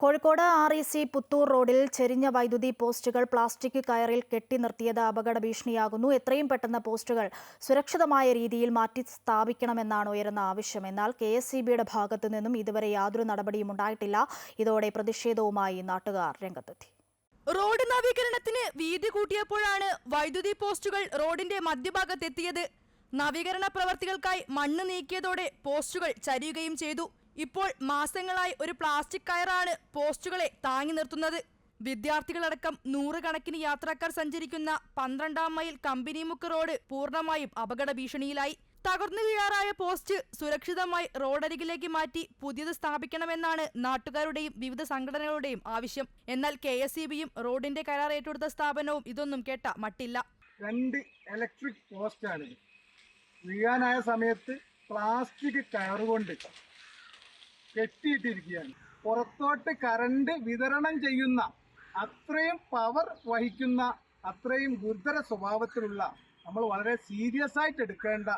Kozhikode R E C Puthur റോഡിൽ ചെരിഞ്ഞ വൈദ്യുതി പോസ്റ്റുകൾ പ്ലാസ്റ്റിക് കയറിൽ കെട്ടി നിർത്തിയത് അപകട ഭീഷണിയാകുന്നു. എത്രയും പെട്ടെന്ന് പോസ്റ്റുകൾ സുരക്ഷിതമായ രീതിയിൽ മാറ്റി സ്ഥാപിക്കണമെന്നാണ് ഉയരുന്ന ആവശ്യം. എന്നാൽ കെ എസ് ബിയുടെ ഭാഗത്തു നിന്നും ഇതുവരെ യാതൊരു നടപടിയും ഉണ്ടായിട്ടില്ല. ഇതോടെ പ്രതിഷേധവുമായി നാട്ടുകാർ രംഗത്തെത്തി. റോഡ് നവീകരണത്തിന് വീതി കൂട്ടിയപ്പോഴാണ് വൈദ്യുതി പോസ്റ്റുകൾ റോഡിന്റെ മധ്യഭാഗത്തെത്തിയത്. നവീകരണ പ്രവർത്തികൾക്കായി മണ്ണ് നീക്കിയതോടെ പോസ്റ്റുകൾ ചരിയുകയും ചെയ്തു. ഇപ്പോൾ മാസങ്ങളായി ഒരു പ്ലാസ്റ്റിക് കയറാണ് പോസ്റ്റുകളെ താങ്ങി നിർത്തുന്നത്. വിദ്യാർത്ഥികളടക്കം നൂറുകണക്കിന് യാത്രക്കാർ സഞ്ചരിക്കുന്ന പന്ത്രണ്ടാം മൈൽ കമ്പനിമുക്ക് റോഡ് പൂർണമായും അപകട ഭീഷണിയിലായി. തകർന്നു കീഴാറായ പോസ്റ്റ് സുരക്ഷിതമായി റോഡരികിലേക്ക് മാറ്റി പുതിയത് സ്ഥാപിക്കണമെന്നാണ് നാട്ടുകാരുടെയും വിവിധ സംഘടനകളുടെയും ആവശ്യം. എന്നാൽ കെ എസ് റോഡിന്റെ കരാർ ഏറ്റെടുത്ത സ്ഥാപനവും ഇതൊന്നും കേട്ട മട്ടില്ല. രണ്ട് ഇലക്ട്രിക് പോസ്റ്റാണിത്. വീഴാനായ സമയത്ത് പ്ലാസ്റ്റിക് കയറുകൊണ്ട് കെട്ടിയിട്ടിരിക്കുകയാണ്. പുറത്തോട്ട് കറണ്ട് വിതരണം ചെയ്യുന്ന അത്രയും പവർ വഹിക്കുന്ന അത്രയും ഗുരുതര സ്വഭാവത്തിലുള്ള നമ്മൾ വളരെ സീരിയസ് ആയിട്ട് എടുക്കേണ്ട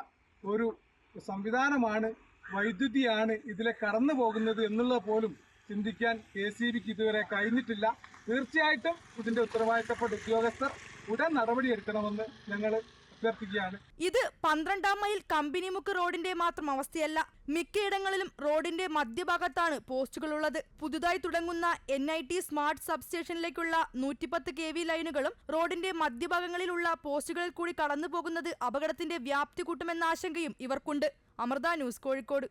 ഒരു സംവിധാനമാണ് വൈദ്യുതിയാണ് ഇതിലെ കടന്നു പോകുന്നത് എന്നുള്ളത് പോലും ചിന്തിക്കാൻ കെ സി ബിക്ക് ഇതുവരെ കഴിഞ്ഞിട്ടില്ല. തീർച്ചയായിട്ടും ഇതിന്റെ ഉത്തരവാദിത്തപ്പെട്ട ഉദ്യോഗസ്ഥർ ഉടൻ നടപടിയെടുക്കണമെന്ന് ഞങ്ങൾ അഭ്യർത്ഥിക്കുകയാണ്. ഇത് പന്ത്രണ്ടാം മൈൽ കമ്പനിമുക്ക് റോഡിന്റെ മാത്രം അവസ്ഥയല്ല മിക്കയിടങ്ങളിലും റോഡിന്റെ മധ്യഭാഗത്താണ് പോസ്റ്റുകളുള്ളത്. പുതുതായി തുടങ്ങുന്ന എൻ ഐ ടി സ്മാർട്ട് സബ്സ്റ്റേഷനിലേക്കുള്ള നൂറ്റിപ്പത്ത് കെ വി ലൈനുകളും റോഡിന്റെ മധ്യഭാഗങ്ങളിലുള്ള പോസ്റ്റുകളിൽ കൂടി കടന്നു പോകുന്നത് അപകടത്തിന്റെ വ്യാപ്തി കൂട്ടുമെന്ന ആശങ്കയും ഇവർക്കുണ്ട്. അമൃത ന്യൂസ് കോഴിക്കോട്.